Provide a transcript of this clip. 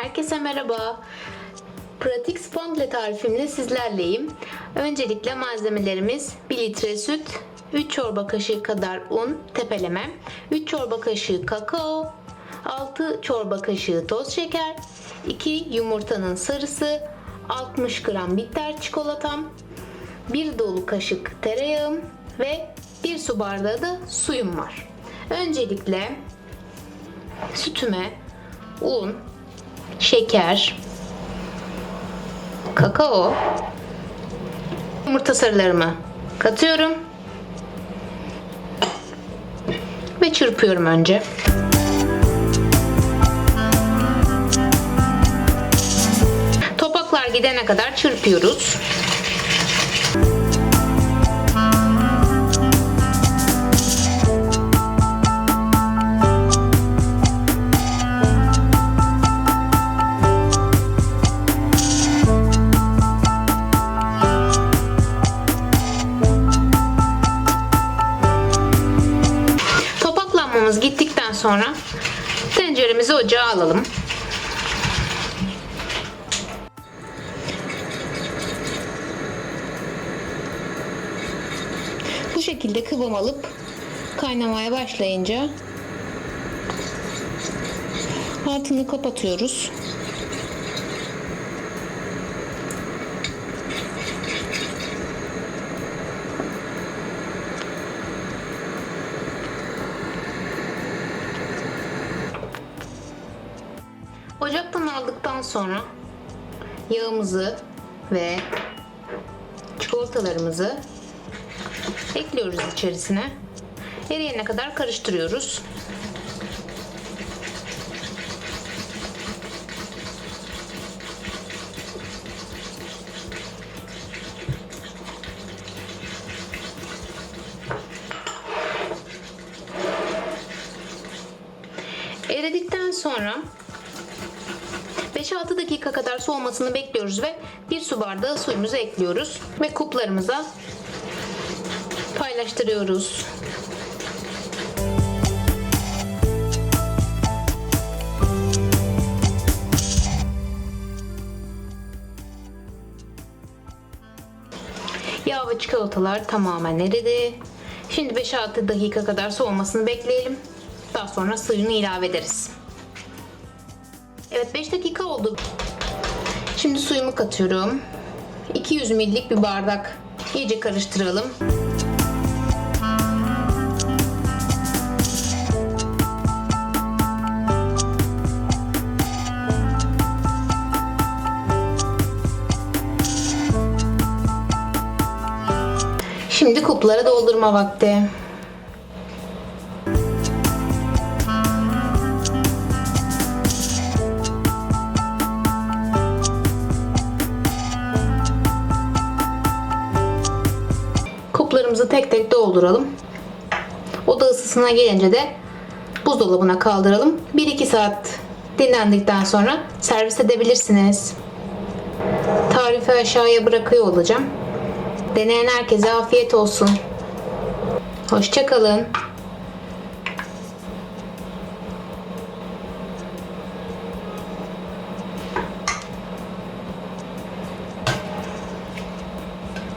Herkese merhaba. Pratik spangle tarifimle sizlerleyim. Öncelikle malzemelerimiz 1 litre süt, 3 çorba kaşığı kadar un, tepeleme, 3 çorba kaşığı kakao, 6 çorba kaşığı toz şeker, 2 yumurtanın sarısı, 60 gram bitter çikolatam, 1 dolu kaşık tereyağım ve 1 su bardağı da suyum var. Öncelikle sütüme un, şeker, kakao, yumurta sarılarımı katıyorum ve çırpıyorum önce. Topaklar gidene kadar çırpıyoruz. Sonra tenceremizi ocağa alalım. Bu şekilde kıvam alıp kaynamaya başlayınca altını kapatıyoruz. Ocaktan aldıktan sonra yağımızı ve çikolatalarımızı ekliyoruz içerisine. Eriyene kadar karıştırıyoruz. Eridikten sonra 5-6 dakika kadar soğumasını bekliyoruz ve bir su bardağı suyumuzu ekliyoruz ve kuplarımıza paylaştırıyoruz. Yağ ve çikolatalar tamamen eridi. Şimdi 5-6 dakika kadar soğumasını bekleyelim. Daha sonra suyunu ilave ederiz. Evet 5 dakika oldu. Şimdi suyumu katıyorum. 200 ml'lik bir bardak. İyice karıştıralım. Şimdi kuplara doldurma vakti. Kuplarımızı tek tek dolduralım. Oda ısısına gelince de buzdolabına kaldıralım. 1-2 saat dinlendikten sonra servis edebilirsiniz. Tarifi aşağıya bırakıyor olacağım. Deneyen herkese afiyet olsun. Hoşçakalın.